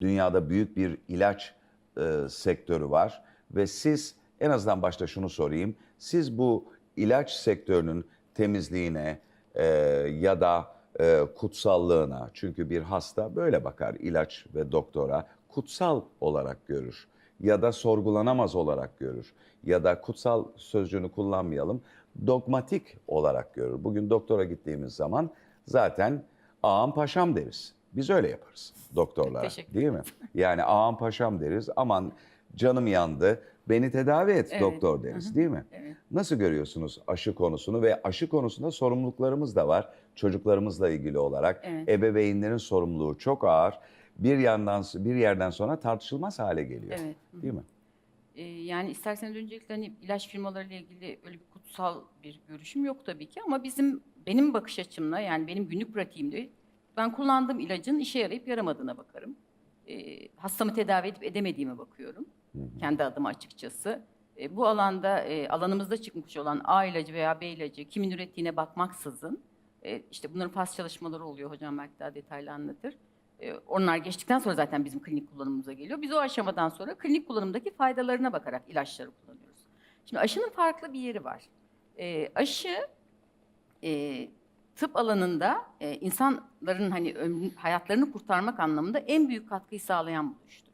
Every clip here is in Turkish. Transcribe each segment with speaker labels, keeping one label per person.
Speaker 1: Dünyada büyük bir ilaç e, sektörü var ve siz en azından başta şunu sorayım. Siz bu ilaç sektörünün temizliğine e, ya da e, kutsallığına çünkü bir hasta böyle bakar ilaç ve doktora kutsal olarak görür ya da sorgulanamaz olarak görür ya da kutsal sözcüğünü kullanmayalım dogmatik olarak görür. Bugün doktora gittiğimiz zaman zaten ağam paşam deriz. Biz öyle yaparız doktorlara değil mi? Yani ağam paşam deriz aman canım yandı beni tedavi et
Speaker 2: Evet.
Speaker 1: doktor deriz değil mi?
Speaker 2: Evet.
Speaker 1: Nasıl görüyorsunuz aşı konusunu ve aşı konusunda sorumluluklarımız da var çocuklarımızla ilgili olarak.
Speaker 2: Evet.
Speaker 1: Ebeveynlerin sorumluluğu çok ağır. Bir yandan bir yerden sonra tartışılmaz hale geliyor.
Speaker 2: Evet.
Speaker 1: Değil mi?
Speaker 2: Ee, yani isterseniz öncelikle hani ilaç firmalarıyla ilgili öyle bir kutsal bir görüşüm yok tabii ki ama bizim benim bakış açımla yani benim günlük pratiğimde ben kullandığım ilacın işe yarayıp yaramadığına bakarım. Ee, hastamı tedavi edip edemediğime bakıyorum. Kendi adıma açıkçası. Ee, bu alanda e, alanımızda çıkmış olan A ilacı veya B ilacı kimin ürettiğine bakmaksızın e, işte bunların faz çalışmaları oluyor hocam belki daha detaylı anlatır. E, onlar geçtikten sonra zaten bizim klinik kullanımımıza geliyor. Biz o aşamadan sonra klinik kullanımdaki faydalarına bakarak ilaçları kullanıyoruz. Şimdi aşının farklı bir yeri var. E, aşı e, tıp alanında e, insanların hani ömrün, hayatlarını kurtarmak anlamında en büyük katkıyı sağlayan buluştur.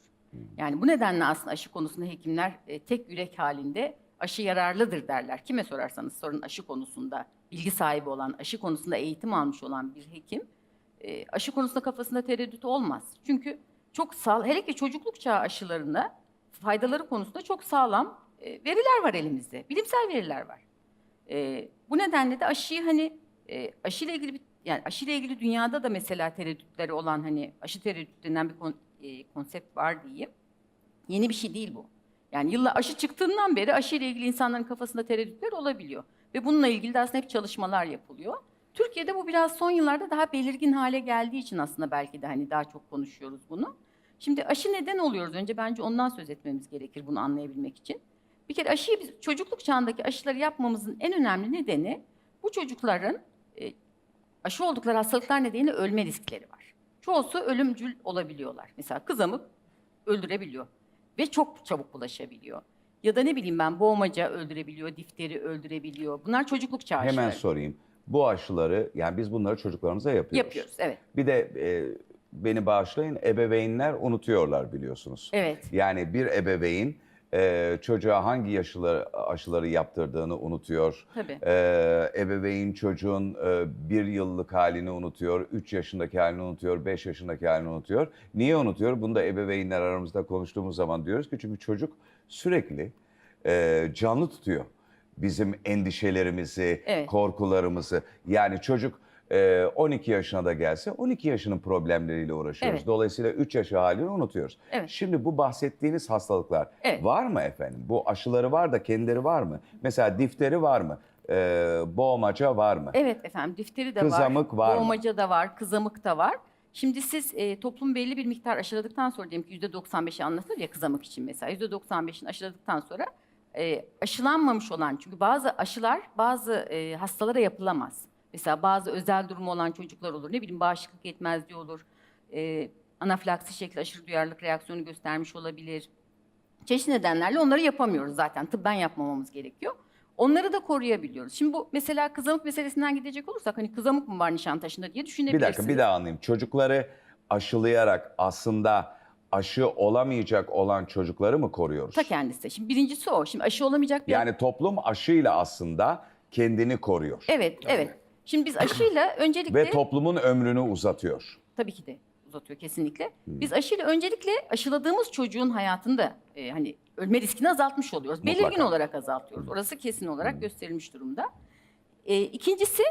Speaker 2: Yani bu nedenle aslında aşı konusunda hekimler e, tek yürek halinde aşı yararlıdır derler. Kime sorarsanız sorun aşı konusunda bilgi sahibi olan, aşı konusunda eğitim almış olan bir hekim e, aşı konusunda kafasında tereddüt olmaz. Çünkü çok sağ, hele ki çocukluk çağı aşılarında faydaları konusunda çok sağlam e, veriler var elimizde. Bilimsel veriler var. E, bu nedenle de aşıyı hani e, aşıyla ilgili bir yani aşıyla ilgili dünyada da mesela tereddütleri olan hani aşı tereddüt denen bir kon- e, konsept var diyeyim. Yeni bir şey değil bu. Yani yılla aşı çıktığından beri aşıyla ilgili insanların kafasında tereddütler olabiliyor. Ve bununla ilgili de aslında hep çalışmalar yapılıyor. Türkiye'de bu biraz son yıllarda daha belirgin hale geldiği için aslında belki de hani daha çok konuşuyoruz bunu. Şimdi aşı neden oluyoruz? Önce bence ondan söz etmemiz gerekir bunu anlayabilmek için. Bir kere aşıyı biz çocukluk çağındaki aşıları yapmamızın en önemli nedeni bu çocukların aşı oldukları hastalıklar nedeniyle ölme riskleri var. Çoğusu ölümcül olabiliyorlar. Mesela kızamık öldürebiliyor ve çok çabuk bulaşabiliyor. Ya da ne bileyim ben boğmaca öldürebiliyor, difteri öldürebiliyor. Bunlar çocukluk çağı
Speaker 1: Hemen sorayım. Bu aşıları yani biz bunları çocuklarımıza yapıyoruz.
Speaker 2: Yapıyoruz, evet.
Speaker 1: Bir de e, beni bağışlayın ebeveynler unutuyorlar biliyorsunuz.
Speaker 2: Evet.
Speaker 1: Yani bir ebeveyn e, çocuğa hangi aşıları, aşıları yaptırdığını unutuyor.
Speaker 2: Tabii.
Speaker 1: E, ebeveyn çocuğun e, bir yıllık halini unutuyor, üç yaşındaki halini unutuyor, beş yaşındaki halini unutuyor. Niye unutuyor? Bunu da ebeveynler aramızda konuştuğumuz zaman diyoruz ki çünkü çocuk sürekli e, canlı tutuyor bizim endişelerimizi,
Speaker 2: Evet.
Speaker 1: korkularımızı. Yani çocuk e, 12 yaşına da gelse 12 yaşının problemleriyle uğraşıyoruz.
Speaker 2: Evet.
Speaker 1: Dolayısıyla 3 yaşı halini unutuyoruz.
Speaker 2: Evet.
Speaker 1: Şimdi bu bahsettiğiniz hastalıklar
Speaker 2: Evet.
Speaker 1: var mı efendim? Bu aşıları var da kendileri var mı? Mesela difteri var mı? E, boğmaca var mı?
Speaker 2: Evet efendim difteri de
Speaker 1: Kızamık var
Speaker 2: var,
Speaker 1: mı?
Speaker 2: boğmaca da var, kızamık da var. Şimdi siz e, toplum belli bir miktar aşıladıktan sonra diyelim ki %95'i anlatılır ya kızamık için mesela %95'ini aşıladıktan sonra e, aşılanmamış olan çünkü bazı aşılar bazı e, hastalara yapılamaz. Mesela bazı özel durumu olan çocuklar olur. Ne bileyim bağışıklık yetmezliği olur. E, anafilaksi şekli aşırı duyarlılık reaksiyonu göstermiş olabilir. Çeşitli nedenlerle onları yapamıyoruz zaten. Tıbben yapmamamız gerekiyor. Onları da koruyabiliyoruz. Şimdi bu mesela kızamık meselesinden gidecek olursak hani kızamık mı var Nişantaşı'nda diye
Speaker 1: Bir
Speaker 2: düşünebilirsiniz.
Speaker 1: dakika bir daha anlayayım. Çocukları aşılayarak aslında aşı olamayacak olan çocukları mı koruyoruz?
Speaker 2: Ta kendisi. Şimdi birincisi o. Şimdi aşı olamayacak bir...
Speaker 1: Yani toplum aşıyla aslında kendini koruyor.
Speaker 2: Evet, evet. Şimdi biz aşıyla öncelikle...
Speaker 1: Ve toplumun ömrünü uzatıyor.
Speaker 2: Tabii ki de uzatıyor kesinlikle. Biz aşıyla öncelikle aşıladığımız çocuğun hayatında e, hani ölme riskini azaltmış oluyoruz. Belirgin
Speaker 1: Mutlaka.
Speaker 2: olarak azaltıyoruz. Orası kesin olarak gösterilmiş durumda. E, ikincisi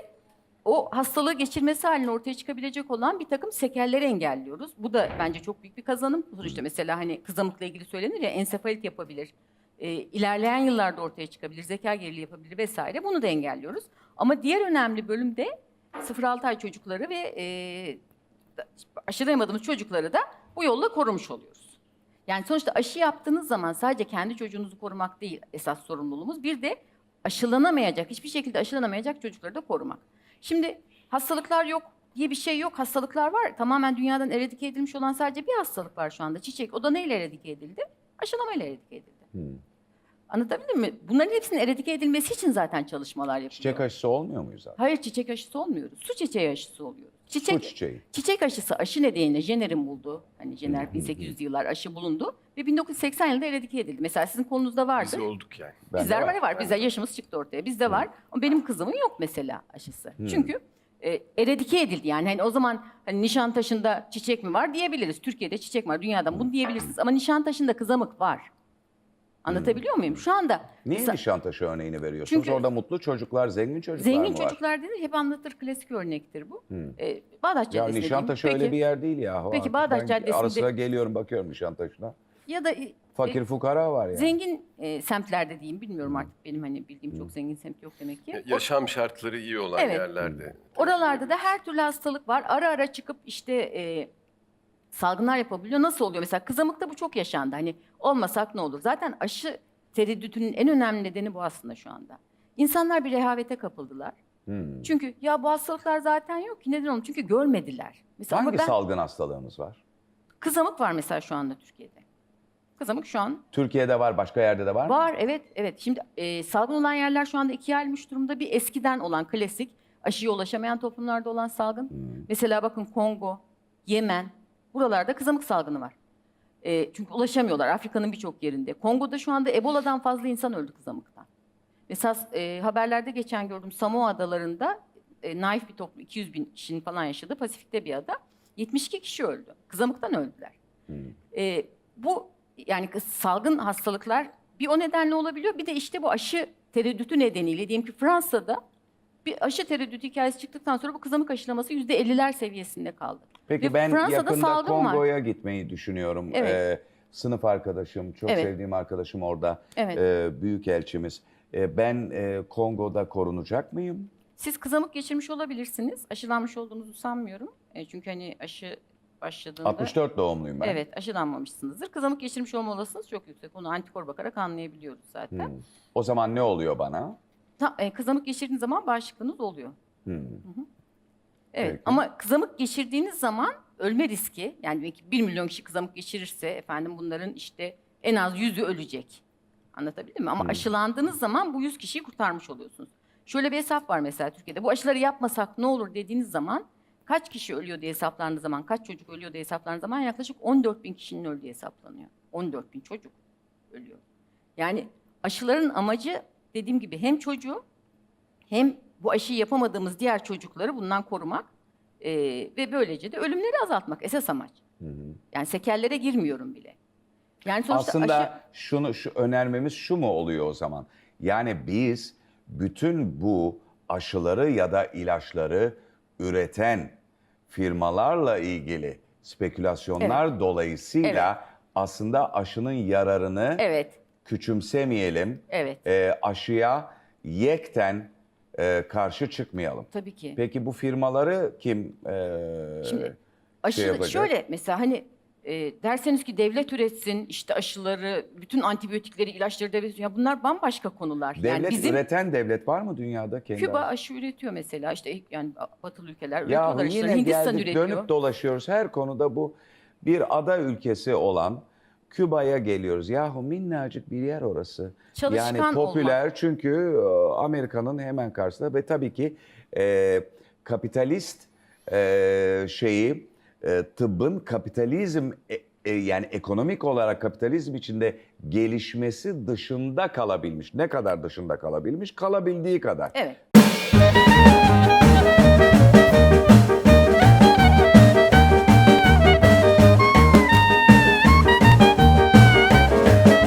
Speaker 2: o hastalığı geçirmesi haline ortaya çıkabilecek olan bir takım sekelleri engelliyoruz. Bu da bence çok büyük bir kazanım. Sonuçta mesela hani kızamıkla ilgili söylenir ya ensefalit yapabilir. E, ilerleyen yıllarda ortaya çıkabilir, zeka geriliği yapabilir vesaire. Bunu da engelliyoruz. Ama diğer önemli bölüm de 0-6 ay çocukları ve e, aşılayamadığımız çocukları da bu yolla korumuş oluyoruz. Yani sonuçta aşı yaptığınız zaman sadece kendi çocuğunuzu korumak değil esas sorumluluğumuz. Bir de aşılanamayacak, hiçbir şekilde aşılanamayacak çocukları da korumak. Şimdi hastalıklar yok, diye bir şey yok. Hastalıklar var. Tamamen dünyadan eradike edilmiş olan sadece bir hastalık var şu anda. Çiçek. O da neyle eradike edildi? Aşılamayla eradike edildi.
Speaker 1: Hmm.
Speaker 2: Anlatabildim mi? Bunların hepsinin eradike edilmesi için zaten çalışmalar yapılıyor.
Speaker 1: Çiçek aşısı olmuyor muyuz zaten?
Speaker 2: Hayır çiçek aşısı olmuyoruz. Su çiçeği aşısı oluyoruz. Çiçek,
Speaker 1: Su çiçeği.
Speaker 2: çiçek aşısı aşı nedeniyle Jenner'in bulduğu, hani Jenner 1800'lü yıllar aşı bulundu ve 1980 yılında eradike edildi. Mesela sizin kolunuzda vardı.
Speaker 3: Biz olduk yani.
Speaker 1: Bende
Speaker 2: Bizler
Speaker 1: var.
Speaker 2: var var. Bizler yaşımız çıktı ortaya. Bizde var. Ama benim kızımın yok mesela aşısı. Çünkü e, eradike edildi yani. Hani o zaman hani Nişantaşı'nda çiçek mi var diyebiliriz. Türkiye'de çiçek var. Dünyadan bunu diyebilirsiniz. Ama Nişantaşı'nda kızamık var. Anlatabiliyor muyum? Şu anda
Speaker 1: Niye Nişantaşı örneğini veriyorsunuz?
Speaker 2: Çünkü-
Speaker 1: Orada mutlu çocuklar, zengin çocuklar
Speaker 2: zengin
Speaker 1: mı var?
Speaker 2: çocuklar dedi hep anlatır klasik örnektir bu. E, Bağdat
Speaker 1: Ya
Speaker 2: diyeyim.
Speaker 1: Nişantaşı öyle
Speaker 2: Peki.
Speaker 1: bir yer değil ya.
Speaker 2: Peki, Bağdat
Speaker 1: ben
Speaker 2: Caddesi'nde-
Speaker 1: Ara sıra geliyorum bakıyorum Nişantaşı'na.
Speaker 2: Ya da e,
Speaker 1: Fakir
Speaker 2: e,
Speaker 1: fukara var yani.
Speaker 2: zengin e, semtlerde diyeyim. Bilmiyorum artık benim hani bildiğim çok zengin semt yok demek ki.
Speaker 3: Ya- Yaşam şartları iyi olan
Speaker 2: Evet.
Speaker 3: yerlerde.
Speaker 2: Oralarda da her türlü hastalık var. Ara ara çıkıp işte e, salgınlar yapabiliyor. Nasıl oluyor? Mesela kızamıkta bu çok yaşandı. Hani olmasak ne olur? Zaten aşı tereddütünün en önemli nedeni bu aslında şu anda. İnsanlar bir rehavete kapıldılar.
Speaker 1: Hmm.
Speaker 2: Çünkü ya bu hastalıklar zaten yok ki neden olur? Çünkü görmediler. Mesela
Speaker 1: Hangi
Speaker 2: ben
Speaker 1: salgın hastalığımız var?
Speaker 2: kızamık var mesela şu anda Türkiye'de. Kızamık şu an
Speaker 1: Türkiye'de var, başka yerde de var mı?
Speaker 2: Var evet evet. Şimdi e, salgın olan yerler şu anda ikiye ayrılmış durumda. Bir eskiden olan klasik aşıya ulaşamayan toplumlarda olan salgın. Mesela bakın Kongo, Yemen buralarda kızamık salgını var. E, çünkü ulaşamıyorlar Afrika'nın birçok yerinde. Kongo'da şu anda Ebola'dan fazla insan öldü kızamıktan. Mesela e, haberlerde geçen gördüm Samoa adalarında e, naif bir toplum 200 bin kişinin falan yaşadığı Pasifik'te bir ada. 72 kişi öldü. Kızamıktan öldüler. E, bu yani salgın hastalıklar bir o nedenle olabiliyor. Bir de işte bu aşı tereddütü nedeniyle diyelim ki Fransa'da bir aşı tereddütü hikayesi çıktıktan sonra bu kızamık aşılaması yüzde 50'ler seviyesinde kaldı.
Speaker 1: Peki
Speaker 2: Ve
Speaker 1: ben
Speaker 2: Fransa'da
Speaker 1: yakında
Speaker 2: salgın var.
Speaker 1: Kongo'ya gitmeyi düşünüyorum.
Speaker 2: Evet.
Speaker 1: Ee, sınıf arkadaşım, çok
Speaker 2: Evet.
Speaker 1: sevdiğim arkadaşım orada.
Speaker 2: Evet.
Speaker 1: Ee, büyük elçimiz. Ee, ben e, Kongo'da korunacak mıyım?
Speaker 2: Siz kızamık geçirmiş olabilirsiniz. Aşılanmış olduğunuzu sanmıyorum. E, çünkü hani aşı başladığında...
Speaker 1: 64 doğumluyum ben.
Speaker 2: Evet aşılanmamışsınızdır. Kızamık geçirmiş olma olasılığınız çok yüksek. Onu antikor bakarak anlayabiliyoruz zaten.
Speaker 1: Hmm. O zaman ne oluyor bana?
Speaker 2: Ta- e, kızamık geçirdiğiniz zaman bağışıklığınız oluyor.
Speaker 1: Hmm.
Speaker 2: Evet
Speaker 1: Peki.
Speaker 2: ama kızamık geçirdiğiniz zaman ölme riski yani belki 1 milyon kişi kızamık geçirirse efendim bunların işte en az 100'ü ölecek. Anlatabildim mi? Ama aşılandığınız zaman bu 100 kişiyi kurtarmış oluyorsunuz. Şöyle bir hesap var mesela Türkiye'de. Bu aşıları yapmasak ne olur dediğiniz zaman kaç kişi ölüyor diye hesaplandığı zaman, kaç çocuk ölüyor diye hesaplandığı zaman yaklaşık 14 bin kişinin öldüğü hesaplanıyor. 14 bin çocuk ölüyor. Yani aşıların amacı dediğim gibi hem çocuğu hem bu aşıyı yapamadığımız diğer çocukları bundan korumak eee, ve böylece de ölümleri azaltmak esas amaç. Yani sekerlere girmiyorum bile. Yani sonuçta
Speaker 1: Aslında
Speaker 2: aşı,
Speaker 1: şunu şu önermemiz şu mu oluyor o zaman? Yani biz bütün bu aşıları ya da ilaçları üreten firmalarla ilgili spekülasyonlar dolayısıyla aslında aşının yararını
Speaker 2: evet,
Speaker 1: küçümsemeyelim.
Speaker 2: evet.
Speaker 1: E, aşıya yekten e, karşı çıkmayalım.
Speaker 2: Tabii ki.
Speaker 1: Peki bu firmaları kim e,
Speaker 2: Şimdi aşı
Speaker 1: yapacak?
Speaker 2: şöyle mesela hani e, derseniz ki devlet üretsin işte aşıları, bütün antibiyotikleri, ilaçları devlet üretsin. Ya bunlar bambaşka konular.
Speaker 1: devlet
Speaker 2: yani bizim
Speaker 1: üreten devlet var mı dünyada kendi?
Speaker 2: Küba aşı üretiyor mesela işte yani batılı ülkeler
Speaker 1: Ya
Speaker 2: üretiyorlar aşıları.
Speaker 1: yine
Speaker 2: Hindistan
Speaker 1: geldik
Speaker 2: üretiyor.
Speaker 1: dönüp dolaşıyoruz her konuda bu bir ada ülkesi olan Küba'ya geliyoruz. Yahu minnacık bir yer orası.
Speaker 2: Çalışkan
Speaker 1: yani popüler çünkü e, Amerika'nın hemen karşısında ve tabii ki e, kapitalist e, şeyi e, tıbbın kapitalizm e, e, yani ekonomik olarak kapitalizm içinde gelişmesi dışında kalabilmiş. Ne kadar dışında kalabilmiş? Kalabildiği kadar.
Speaker 2: Evet.